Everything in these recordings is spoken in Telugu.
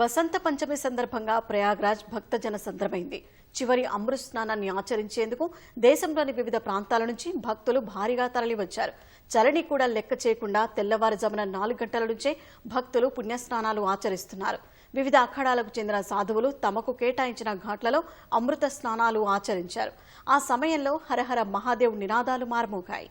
వసంత పంచమి సందర్భంగా ప్రయాగ్రాజ్ భక్తజన సంద్రమైంది. చివరి అమృత స్నానాన్ని ఆచరించేందుకు దేశంలోని వివిధ ప్రాంతాల నుంచి భక్తులు భారీగా తరలివచ్చారు. చలిని కూడా లెక్క చేయకుండా తెల్లవారుజామున నాలుగు గంటల నుంచే భక్తులు పుణ్యస్నానాలు ఆచరిస్తున్నారు. వివిధ అఖాడాలకు చెందిన సాధువులు తమకు కేటాయించిన ఘాట్లలో అమృత స్నానాలు ఆచరించారు. ఆ సమయంలో హరహర మహాదేవ్ నినాదాలు మారుమోగాయి.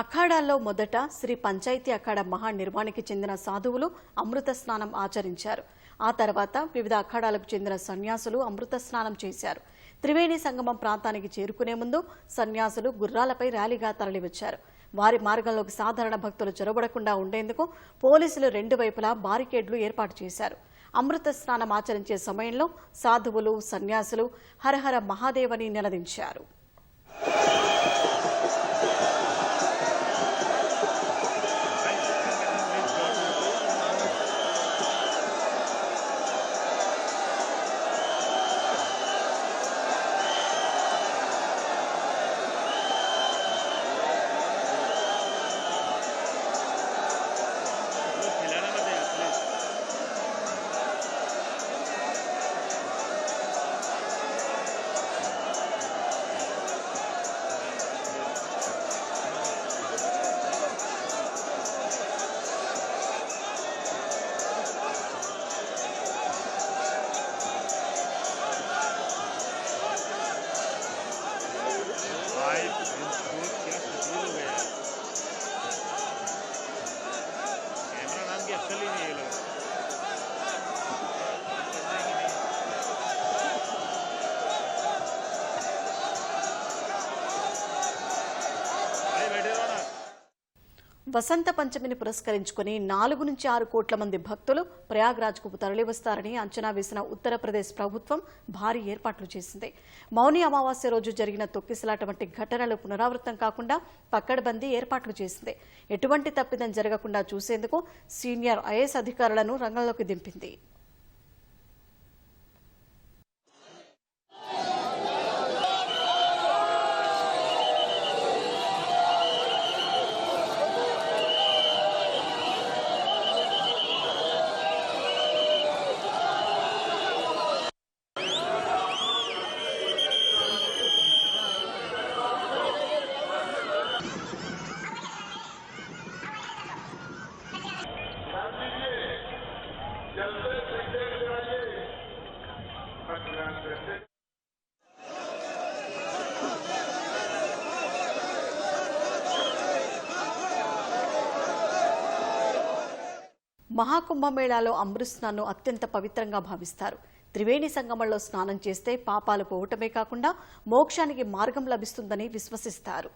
అఖాడాల్లో మొదట శ్రీ పంచాయతీ అఖాడ మహానిర్వాణికి చెందిన సాధువులు అమృత స్నానం ఆచరించారు. ఆ తర్వాత వివిధ అఖాడాలకు చెందిన సన్యాసులు అమృత స్నానం చేశారు. త్రివేణి సంగమం ప్రాంతానికి చేరుకునే ముందు సన్యాసులు గుర్రాలపై ర్యాలీగా తరలివచ్చారు. వారి మార్గంలోకి సాధారణ భక్తులు చొరబడకుండా ఉండేందుకు పోలీసులు రెండు వైపులా బారికేడ్లు ఏర్పాటు చేశారు. అమృత స్నానం ఆచరించే సమయంలో సాధువులు సన్యాసులు హరహర మహాదేవని నినదించారు వసంత పంచమిని పురస్కరించుకుని నాలుగు నుంచి ఆరు కోట్ల మంది భక్తులు ప్రయాగ్రాజ్కు తరలివస్తారని అంచనా వేసిన ఉత్తరప్రదేశ్ ప్రభుత్వం భారీ ఏర్పాట్లు చేసింది. మౌని అమావాస్య రోజు జరిగిన తొక్కిసలాట వంటి ఘటనలు పునరావృతం కాకుండా పక్కడబందీ ఏర్పాట్లు చేసింది. ఎటువంటి తప్పిదం జరగకుండా చూసేందుకు సీనియర్ ఐఏఎస్ అధికారులను రంగంలోకి దింపింది. మహాకుంభమేళాలో అమృత్స్నాన్ను అత్యంత పవిత్రంగా భావిస్తారు. త్రివేణి సంగమంలో స్నానం చేస్తే పాపాలు పోవటమే కాకుండా మోక్షానికి మార్గం లభిస్తుందని విశ్వసిస్తారు.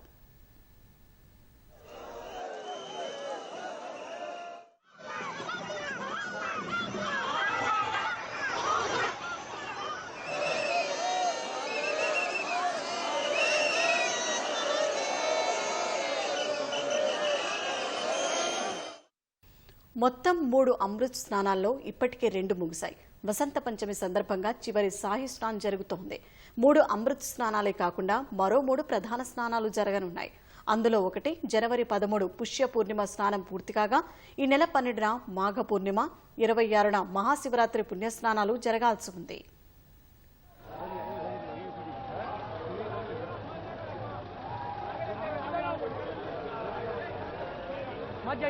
మొత్తం మూడు అమృత్ స్నానాల్లో ఇప్పటికే రెండు ముగిశాయి. వసంత పంచమి సందర్భంగా చివరి సాయి స్నానం జరుగుతోంది. మూడు అమృత్ స్నానాలే కాకుండా మరో మూడు ప్రధాన స్నానాలు జరగనున్నాయి. అందులో ఒకటి జనవరి పదమూడు పుష్య పూర్ణిమ స్నానం పూర్తి కాగా ఈ నెల పన్నెండున మాఘ పూర్ణిమ ఇరవై ఆరున మహాశివరాత్రి పుణ్యస్నానాలు జరగాల్సి ఉంది. మధ్య